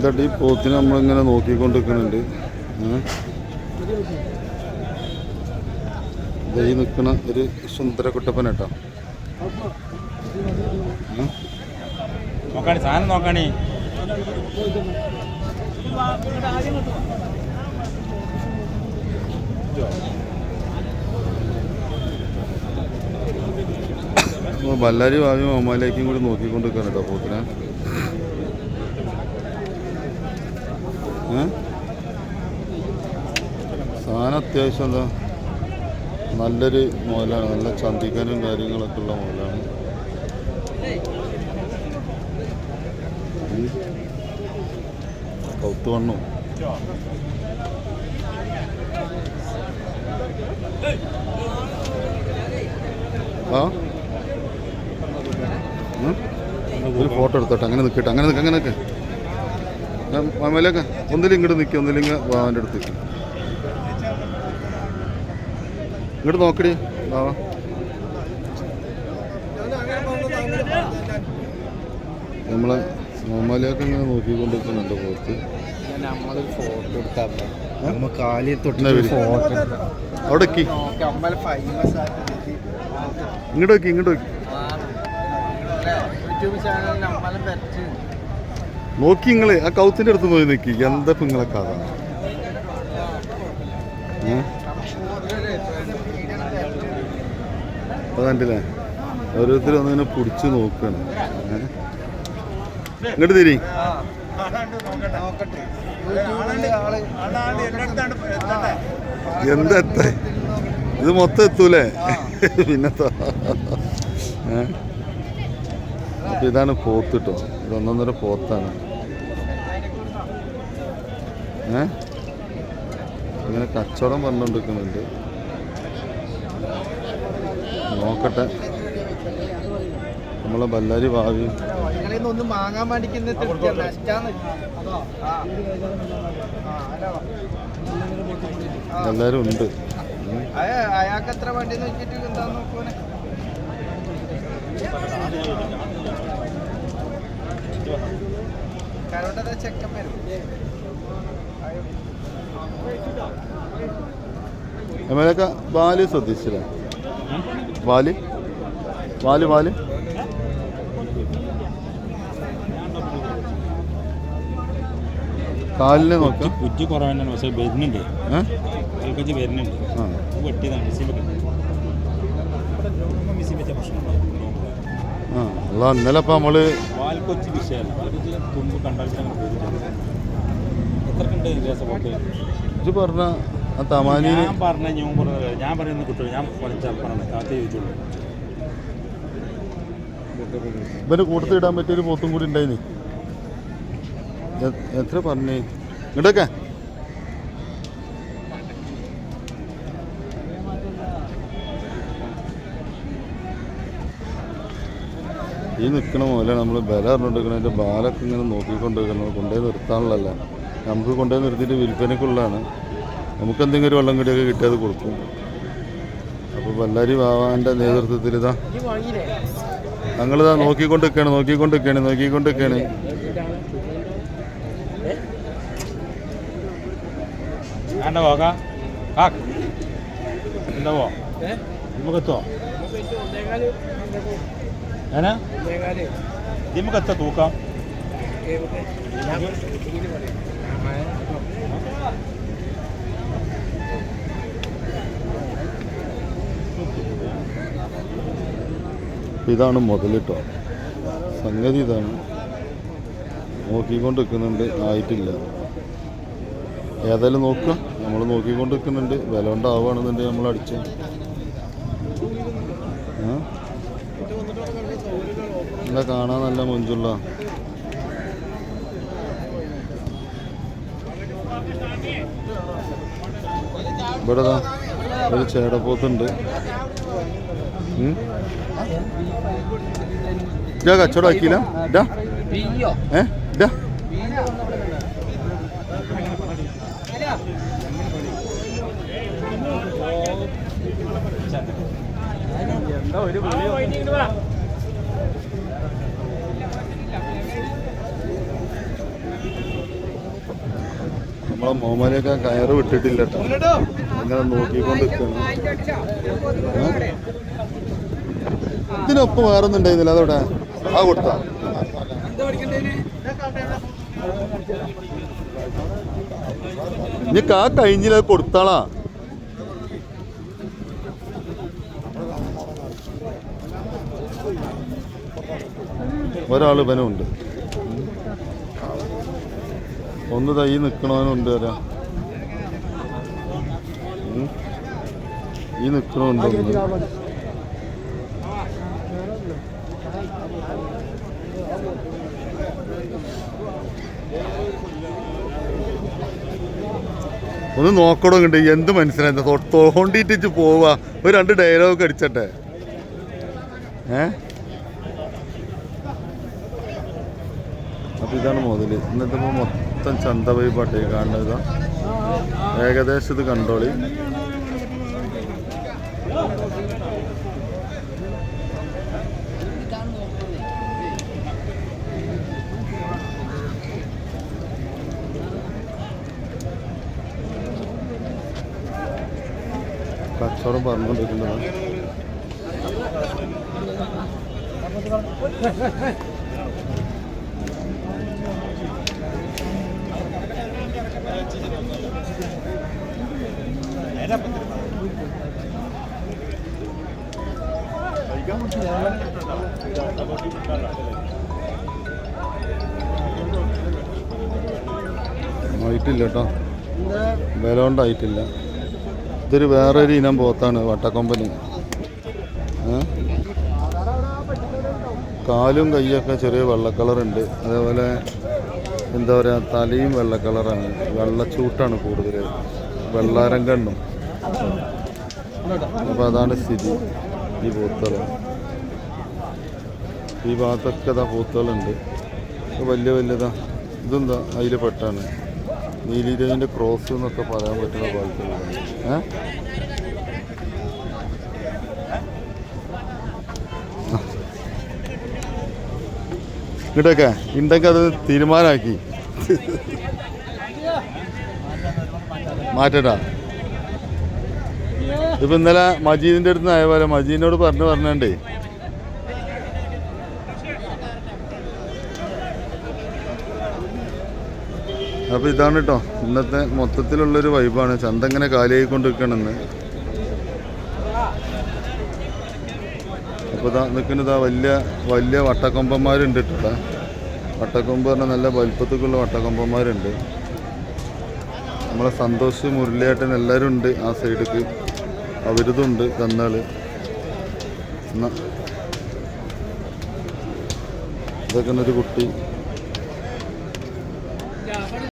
ഇതട്ട് ഈ പോത്തിനെ നമ്മളിങ്ങനെ നോക്കിക്കൊണ്ടിരിക്കുന്നുണ്ട്? ഈ നിൽക്കണ ഒരു സുന്ദര കുട്ടപ്പന കേട്ടോ? നോക്കാണി സാധനം നോക്കാണി. ബല്ലാരി ഭാവിയും അമ്മാലേക്കും കൂടി നോക്കിക്കൊണ്ടിരിക്കുകയാണ് കേട്ടോ പോത്തിനെ. സാധനം അത്യാവശ്യം എന്താ? നല്ലൊരു മുതലാണ് നല്ല ചന്തിക്കാനും കാര്യങ്ങളൊക്കെ ഉള്ള കൗത്തുവണ്ണു കൗത്തുവണ്ണും ആ? ഒരു ഫോട്ടോ എടുത്തോട്ടെ. അങ്ങനെ നിൽക്കട്ടെ അങ്ങനെ നിൽക്കാം അങ്ങനെ നിൽക്ക് മാമയിലേക്ക് ഒന്നിലും ഇങ്ങോട്ട് നിൽക്കുക ഒന്നില്ലെങ്കിൽ ബാബാന്റെ അടുത്ത്. നിൽക്കും ഇങ്ങോട്ട് നോക്കടി ബാബ നമ്മളെ മാമാലിയൊക്കെ ഇങ്ങനെ നോക്കിക്കൊണ്ടിരിക്കുന്നുണ്ട് പുറത്ത് അവിടെ. ഇങ്ങോട്ട് നോക്കി ഇങ്ങോട്ട് നോക്കി. യൂട്യൂബ് ചാനൽ നമ്മളെ പറ്റി നോക്കി നിങ്ങൾ ആ കൗത്തിന്റെ അടുത്ത് പോയി നിൽക്കി എന്താ പിങ്ങളെ കഥ? കണ്ടില്ലേ? ഓരോരുത്തരും ഒന്നിങ്ങനെ പിടിച്ച് നോക്കണം? ഇങ്ങോട്ട് തിരി. എന്താ ഇത് മൊത്തം എത്തൂലേ? പിന്നെത്താ അപ്പൊ ഇതാണ് പോത്ത് കേട്ടോ ഇത് ഒന്നൊന്നര പോത്താണ്. ഏ? ഇങ്ങനെ കച്ചവടം പറഞ്ഞുകൊണ്ടിരിക്കുന്നുണ്ട് നോക്കട്ടെ. നമ്മളെ ബല്ലാരി ഭാവി. നിന്ന് വാങ്ങാൻ വേണ്ടിക്കുന്ന. എല്ലാവരും ഉണ്ട്. അയാൾക്ക് എത്ര വണ്ടി നോക്കിയിട്ട് എന്താ നോക്കൂനെ കരോട്ടത്തെ ചെക്കൻ വരും. എമ്മലൊക്കെ വാൽ ശ്രദ്ധിച്ചില്ലേ? വാൽ? വാൽ കാലിനെ നോക്കാം. കുറ്റി കുറവാണ് പക്ഷെ വരുന്നുണ്ട്. വരുന്നുണ്ട്. വെട്ടിയതാണ്. മിസ്സിൽ വെച്ച പ്രശ്നം ആ അല്ല ഇന്നലെ ഇപ്പം വാൽക്കൊച്ചി ഇത് പറഞ്ഞ ആ തമാനി ഞാൻ പറഞ്ഞ ഞാൻ പറഞ്ഞു ഞാൻ പറയുന്ന കുട്ടികൾ ഞാൻ ചോദിച്ചോളൂ ഇവന് കൂട്ടത്തിൽ ഇടാൻ പറ്റിയൊരു പോത്തും കൂടി ഉണ്ടായിന്. എ- എത്ര പറഞ്ഞേ? ഇങ്ങോട്ടൊക്കെ. ഈ നിൽക്കണ പോലെ നമ്മൾ ബല പറഞ്ഞിരിക്കണം അതിന്റെ ബാലൊക്കെ ഇങ്ങനെ നോക്കിക്കൊണ്ടിരിക്കണം കൊണ്ടുപോയി നിർത്താനുള്ളതല്ല. നമുക്ക് കൊണ്ടുപോയി നിർത്തിയിട്ട് വിൽപ്പനയ്ക്കുള്ളതാണ്. നമുക്ക് എന്തെങ്കിലും ഒരു വെള്ളം കടിയൊക്കെ കിട്ടിയത് കൊടുക്കും. അപ്പോൾ ബല്ലാരി ബാബാന്റെ നേതൃത്വത്തിൽ ഇതാ. ഞങ്ങളിതാ നോക്കിക്കൊണ്ടിരിക്കുകയാണ് നോക്കിക്കൊണ്ടിരിക്കുകയാണ് നോക്കിക്കൊണ്ടിരിക്കുകയാണ് വേണ്ട പോകാം ആ ഉണ്ടാവോ നമുക്കെത്തോ ഏനാ എത്ര തൂക്കാം? ഇതാണ് മുതലിട്ടോ. സംഗതി ഇതാണ്. നോക്കിക്കൊണ്ട് നിൽക്കുന്നുണ്ട് ആയിട്ടില്ല. ഏതായാലും നോക്കുക. നമ്മൾ നോക്കിക്കൊണ്ട് നിൽക്കുന്നുണ്ട് വില കൊണ്ടാവുകയാണെന്നുണ്ടെങ്കിൽ നമ്മൾ അടിച്ച് എന്താ കാണാൻ നല്ല മൊഞ്ചുള്ള. ഇവിടെ ഒരു ചേടപ്പോത്തുണ്ട്. ഇതാ കച്ചവടം ആക്കിയില്ല? ഇതാ? ഏ? ഇതാ? എന്താ ഒരു നമ്മളെ മോമനൊക്കെ കയറ് വിട്ടിട്ടില്ല കേട്ടോ അങ്ങനെ നോക്കിക്കൊണ്ട് ഇതിനൊപ്പം വേറെ ഒന്നും ഉണ്ടായിരുന്നില്ല. അതോടെ ആ കൊടുത്താ. ഇനി കാ കഴിഞ്ഞില്ല കൊടുത്താളാ. ഒരാൾ ഇവനുണ്ട്. ഒന്ന് തൈ നിൽക്കണവനുണ്ട് ഉം. ഈ നിൽക്കണമുണ്ട് ഒന്ന്. നോക്കണോ കണ്ട് എന്ത് മനസ്സിലായി? തോണ്ടിട്ട് പോവാ. ഒരു രണ്ട് ഡയലോഗ് അടിച്ചട്ടെ. ഏ? അപ്പൊ ഇതാണ് മുതൽ ഇന്നത്തെ മൊത്തം ചന്ത വൈപാട്ടേ കാണുന്നത് ഇതാ. ഏകദേശം ഇത് കണ്ടോളി. കച്ചവടം പറഞ്ഞുകൊണ്ടിരിക്കുന്നതാണ് ആയിട്ടില്ല കേട്ടോ. വില കൊണ്ടായിട്ടില്ല ഇതൊരു വേറൊരു ഇനം പോത്താണ് വട്ടക്കൊമ്പനി. കാലും കൈയൊക്കെ ചെറിയ വെള്ള കളറുണ്ട്. അതേപോലെ എന്താ പറയുക തലയും വെള്ള കളറാണ്. വെള്ളച്ചൂട്ടാണ് കൂടുതൽ വെള്ളാരം കണ്ണും. അപ്പോൾ അതാണ് സ്ഥിതി ഈ പൂത്തളം ഈ ഭാഗത്തൊക്കെ ഇതാ പൂത്തളുണ്ട് വലിയ വലിയതാ ഇതെന്താ? അതിൽ പെട്ടാണ്. നീലിരവിന്റെ ക്രോസ് എന്നൊക്കെ പറയാൻ പറ്റുന്ന പോലത്തെ ഏ? ഇങ്ങോട്ടൊക്കെ. ഉണ്ടെങ്കിൽ അത് തീരുമാനമാക്കി മാറ്റട്ടാ ഇപ്പം ഇന്നലെ മജീദിന്റെ അടുത്ത് ആയ പോലെ മജീദിനോട് പറഞ്ഞു പറഞ്ഞേ അപ്പോൾ ഇതാണ് കേട്ടോ ഇന്നത്തെ മൊത്തത്തിലുള്ളൊരു വൈബാണ് ചന്ത ഇങ്ങനെ കാലിയായിക്കൊണ്ടിരിക്കണമെന്ന് അപ്പോൾ ഇതാ നിൽക്കുന്നതാ വലിയ വലിയ വട്ടക്കൊമ്പന്മാരുണ്ട് കേട്ടോ വട്ടക്കൊമ്പ് പറഞ്ഞാൽ നല്ല വലുപ്പത്തേക്കുള്ള വട്ടക്കൊമ്പന്മാരുണ്ട്. നമ്മളെ സന്തോഷ് മുരളിയേട്ടൻ എല്ലാവരും ഉണ്ട് ആ സൈഡിക്ക് അവരിതുണ്ട് കന്നാൾ ഇതൊക്കെ ഒരു കുട്ടി.